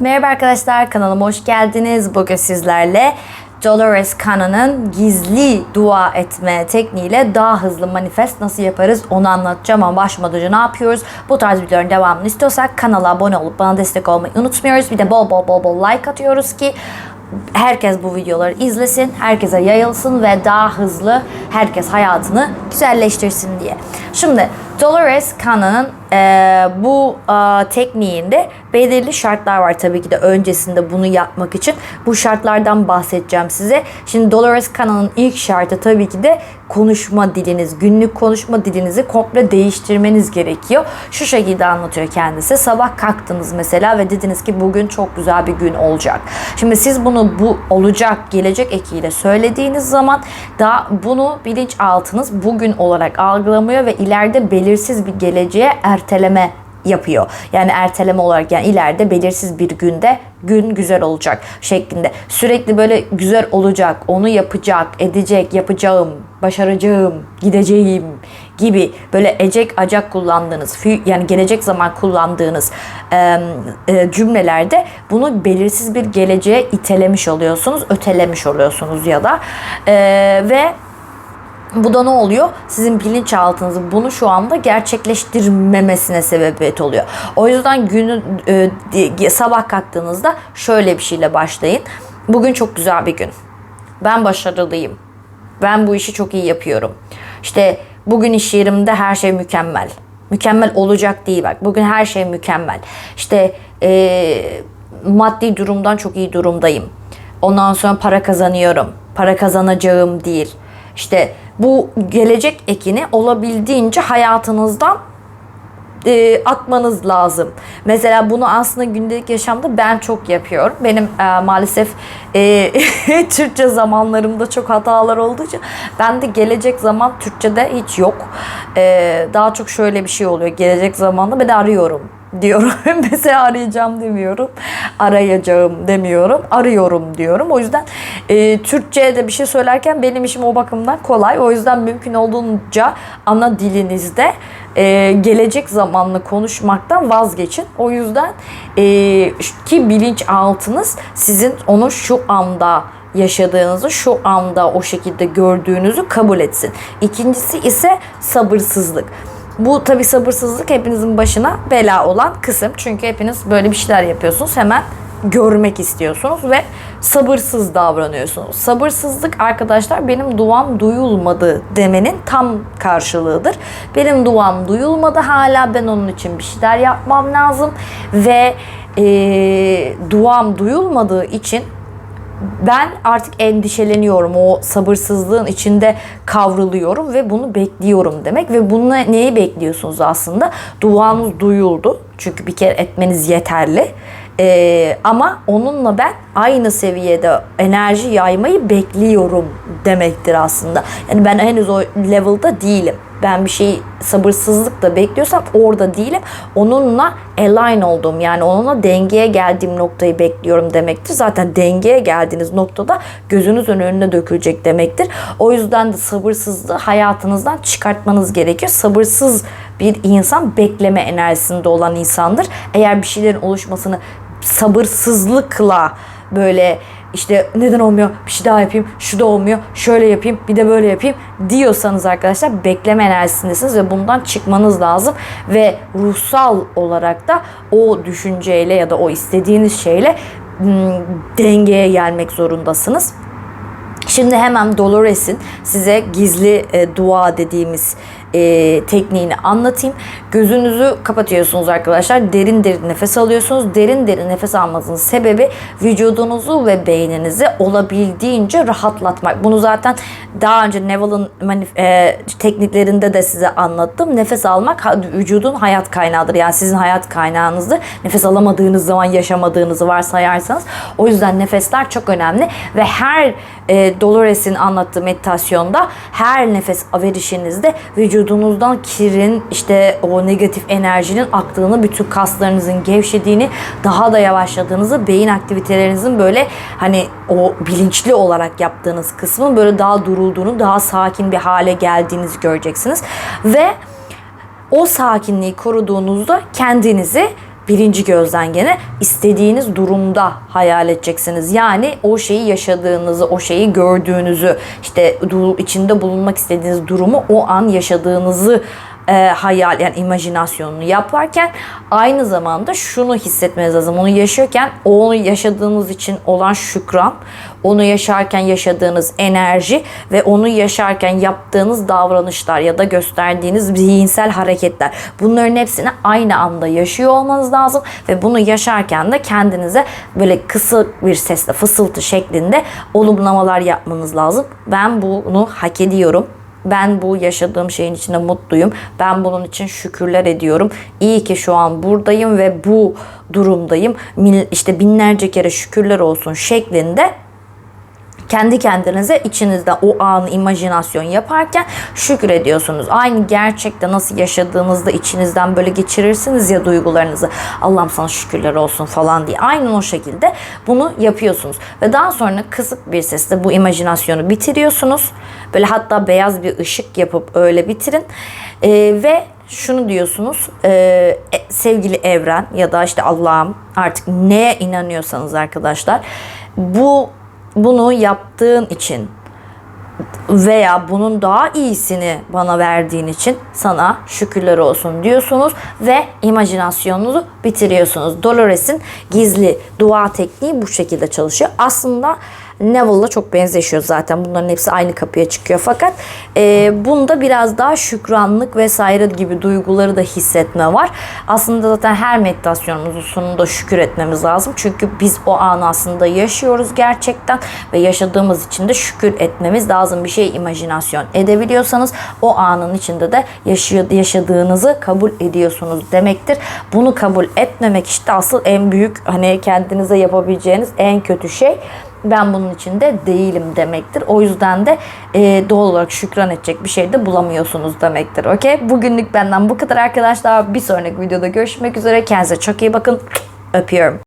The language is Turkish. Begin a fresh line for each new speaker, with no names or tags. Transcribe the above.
Merhaba arkadaşlar kanalıma hoş geldiniz. Bugün sizlerle Dolores Cannon'ın gizli dua etme tekniğiyle daha hızlı manifest nasıl yaparız onu anlatacağım ama başlamadan önce ne yapıyoruz? Bu tarz videoların devamını istiyorsak kanala abone olup bana destek olmayı unutmuyoruz. Bir de bol bol bol bol like atıyoruz ki herkes bu videoları izlesin, herkese yayılsın ve daha hızlı herkes hayatını güzelleştirsin diye. Şimdi Dolores Cannon'ın e, bu e, tekniğinde belirli şartlar var tabii ki de öncesinde bunu yapmak için. Bu şartlardan bahsedeceğim size. Şimdi Dolores Cannon'ın ilk şartı tabii ki de konuşma diliniz, günlük konuşma dilinizi komple değiştirmeniz gerekiyor. Şu şekilde anlatıyor kendisi. Sabah kalktınız mesela ve dediniz ki bugün çok güzel bir gün olacak. Şimdi siz bunu bu olacak, gelecek ekiyle söylediğiniz zaman da bunu bilinçaltınız bugün olarak algılamıyor ve ileride belirsiz bir geleceğe erteleme yapıyor. Yani erteleme olarak yani ileride belirsiz bir günde gün güzel olacak şeklinde. Sürekli böyle güzel olacak, onu yapacak, edecek, yapacağım, başaracağım, gideceğim gibi böyle ecek acak kullandığınız yani gelecek zaman kullandığınız e, e, cümlelerde bunu belirsiz bir geleceğe itelemiş oluyorsunuz, ötelemiş oluyorsunuz ya da e, ve bu da ne oluyor? Sizin bilinçaltınızın bunu şu anda gerçekleştirmemesine sebebiyet oluyor. O yüzden günü e, sabah kalktığınızda şöyle bir şeyle başlayın. Bugün çok güzel bir gün. Ben başarılıyım. Ben bu işi çok iyi yapıyorum. İşte bugün iş yerimde her şey mükemmel. Mükemmel olacak değil bak. Bugün her şey mükemmel. İşte e, maddi durumdan çok iyi durumdayım. Ondan sonra para kazanıyorum. Para kazanacağım değil. İşte bu gelecek ekini olabildiğince hayatınızdan e, atmanız lazım. Mesela bunu aslında gündelik yaşamda ben çok yapıyorum. Benim e, maalesef e, Türkçe zamanlarımda çok hatalar olduğu için ben de gelecek zaman Türkçe'de hiç yok. E, daha çok şöyle bir şey oluyor. Gelecek zamanda ben de arıyorum diyorum. Mesela arayacağım demiyorum. Arayacağım demiyorum. Arıyorum diyorum. O yüzden e, Türkçe'de bir şey söylerken benim işim o bakımdan kolay. O yüzden mümkün olduğunca ana dilinizde e, gelecek zamanlı konuşmaktan vazgeçin. O yüzden e, ki bilinçaltınız sizin onu şu anda yaşadığınızı şu anda o şekilde gördüğünüzü kabul etsin. İkincisi ise sabırsızlık. Bu tabi sabırsızlık hepinizin başına bela olan kısım. Çünkü hepiniz böyle bir şeyler yapıyorsunuz. Hemen görmek istiyorsunuz ve sabırsız davranıyorsunuz. Sabırsızlık arkadaşlar benim duam duyulmadı demenin tam karşılığıdır. Benim duam duyulmadı hala ben onun için bir şeyler yapmam lazım ve e, duam duyulmadığı için ben artık endişeleniyorum. O sabırsızlığın içinde kavruluyorum ve bunu bekliyorum demek. Ve bunu neyi bekliyorsunuz aslında? Duanız duyuldu. Çünkü bir kere etmeniz yeterli. Ee, ama onunla ben aynı seviyede enerji yaymayı bekliyorum demektir aslında. Yani ben henüz o level'da değilim ben bir şeyi sabırsızlıkla bekliyorsam orada değilim. Onunla align olduğum yani onunla dengeye geldiğim noktayı bekliyorum demektir. Zaten dengeye geldiğiniz noktada gözünüzün önüne dökülecek demektir. O yüzden de sabırsızlığı hayatınızdan çıkartmanız gerekiyor. Sabırsız bir insan bekleme enerjisinde olan insandır. Eğer bir şeylerin oluşmasını sabırsızlıkla böyle işte neden olmuyor bir şey daha yapayım şu da olmuyor şöyle yapayım bir de böyle yapayım diyorsanız arkadaşlar bekleme enerjisindesiniz ve bundan çıkmanız lazım ve ruhsal olarak da o düşünceyle ya da o istediğiniz şeyle dengeye gelmek zorundasınız. Şimdi hemen Dolores'in size gizli e, dua dediğimiz e, tekniğini anlatayım. Gözünüzü kapatıyorsunuz arkadaşlar. Derin derin nefes alıyorsunuz. Derin derin nefes almanızın sebebi vücudunuzu ve beyninizi olabildiğince rahatlatmak. Bunu zaten daha önce Neville'ın e, tekniklerinde de size anlattım. Nefes almak vücudun hayat kaynağıdır. Yani sizin hayat kaynağınızdır. Nefes alamadığınız zaman yaşamadığınızı varsayarsanız. O yüzden nefesler çok önemli ve her e, Dolores'in anlattığı meditasyonda her nefes verişinizde vücut vücudunuzdan kirin işte o negatif enerjinin aktığını, bütün kaslarınızın gevşediğini, daha da yavaşladığınızı, beyin aktivitelerinizin böyle hani o bilinçli olarak yaptığınız kısmın böyle daha durulduğunu, daha sakin bir hale geldiğinizi göreceksiniz. Ve o sakinliği koruduğunuzda kendinizi birinci gözden gene istediğiniz durumda hayal edeceksiniz. Yani o şeyi yaşadığınızı, o şeyi gördüğünüzü, işte içinde bulunmak istediğiniz durumu o an yaşadığınızı e, hayal yani imajinasyonunu yaparken aynı zamanda şunu hissetmeniz lazım. Onu yaşıyorken onu yaşadığınız için olan şükran, onu yaşarken yaşadığınız enerji ve onu yaşarken yaptığınız davranışlar ya da gösterdiğiniz zihinsel hareketler. Bunların hepsini aynı anda yaşıyor olmanız lazım ve bunu yaşarken de kendinize böyle kısık bir sesle fısıltı şeklinde olumlamalar yapmanız lazım. Ben bunu hak ediyorum. Ben bu yaşadığım şeyin içinde mutluyum. Ben bunun için şükürler ediyorum. İyi ki şu an buradayım ve bu durumdayım. İşte binlerce kere şükürler olsun şeklinde kendi kendinize içinizde o anı imajinasyon yaparken şükür ediyorsunuz. Aynı gerçekte nasıl yaşadığınızda içinizden böyle geçirirsiniz ya duygularınızı. Allah'ım sana şükürler olsun falan diye. Aynen o şekilde bunu yapıyorsunuz. Ve daha sonra kısık bir sesle bu imajinasyonu bitiriyorsunuz. Böyle hatta beyaz bir ışık yapıp öyle bitirin. Ee, ve şunu diyorsunuz e, e, sevgili evren ya da işte Allah'ım artık neye inanıyorsanız arkadaşlar bu bunu yaptığın için veya bunun daha iyisini bana verdiğin için sana şükürler olsun diyorsunuz ve imajinasyonunuzu bitiriyorsunuz. Dolores'in gizli dua tekniği bu şekilde çalışıyor. Aslında Neville'la çok benzeşiyor zaten. Bunların hepsi aynı kapıya çıkıyor. Fakat e, bunda biraz daha şükranlık vesaire gibi duyguları da hissetme var. Aslında zaten her meditasyonumuzun sonunda şükür etmemiz lazım. Çünkü biz o anı aslında yaşıyoruz gerçekten ve yaşadığımız için de şükür etmemiz lazım. Bir şey imajinasyon edebiliyorsanız o anın içinde de yaşadığınızı kabul ediyorsunuz demektir. Bunu kabul etmemek işte asıl en büyük hani kendinize yapabileceğiniz en kötü şey ben bunun içinde değilim demektir. O yüzden de e, doğal olarak şükran edecek bir şey de bulamıyorsunuz demektir. Okey? Bugünlük benden bu kadar arkadaşlar. Bir sonraki videoda görüşmek üzere. Kendinize çok iyi bakın. Öpüyorum.